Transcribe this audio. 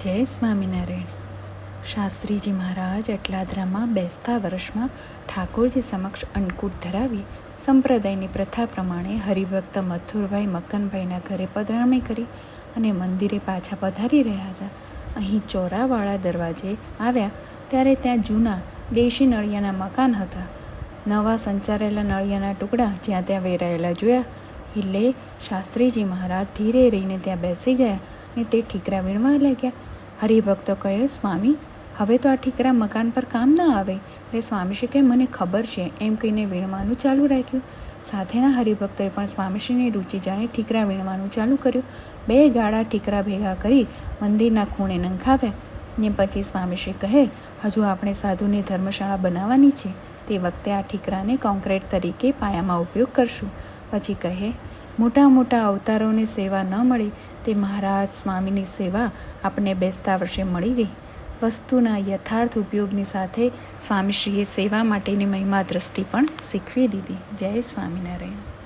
જય સ્વામિનારાયણ. શાસ્ત્રીજી મહારાજ અટલાદરામાં બેસતા વર્ષમાં ઠાકોરજી સમક્ષ અન્નકૂટ ધરાવી સંપ્રદાયની પ્રથા પ્રમાણે હરિભક્ત મથુરભાઈ, મક્કનભાઈના ઘરે પધરામણી કરી અને મંદિરે પાછા પધારી રહ્યા હતા. અહીં ચોરાવાળા દરવાજે આવ્યા ત્યારે ત્યાં જૂના દેશી નળિયાના મકાન હતા. નવા સંચારેલા નળિયાના ટુકડા જ્યાં ત્યાં વેરાયેલા જોયા એટલે શાસ્ત્રીજી મહારાજ ધીરે રહીને ત્યાં બેસી ગયા ને તે ઠીકરા વીણવા લાગ્યા. હરિભક્તો કહે, સ્વામી, હવે તો આ ઠીકરા મકાન પર કામ ન આવે. એટલે સ્વામીશ્રી કહે, મને ખબર છે. એમ કહીને વીણવાનું ચાલુ રાખ્યું. સાથેના હરિભક્તોએ પણ સ્વામીશ્રીની રુચિ જાણી ઠીકરા વીણવાનું ચાલુ કર્યું. બે ગાળા ઠીકરા ભેગા કરી મંદિરના ખૂણે નંખાવ્યા ને પછી સ્વામીશ્રી કહે, હજુ આપણે સાધુની ધર્મશાળા બનાવવાની છે. તે વખતે આ ઠીકરાને કોન્ક્રીટ તરીકે પાયામાં ઉપયોગ કરશું. પછી કહે, મોટા મોટા અવતારોને સેવા ન મળી તે મહારાજ સ્વામીની સેવા આપણને બેસતા વર્ષે મળી ગઈ. વસ્તુના યથાર્થ ઉપયોગની સાથે સ્વામીશ્રીએ સેવા માટેની મહિમા દ્રષ્ટિ પણ શીખવી દીધી. જય સ્વામિનારાયણ.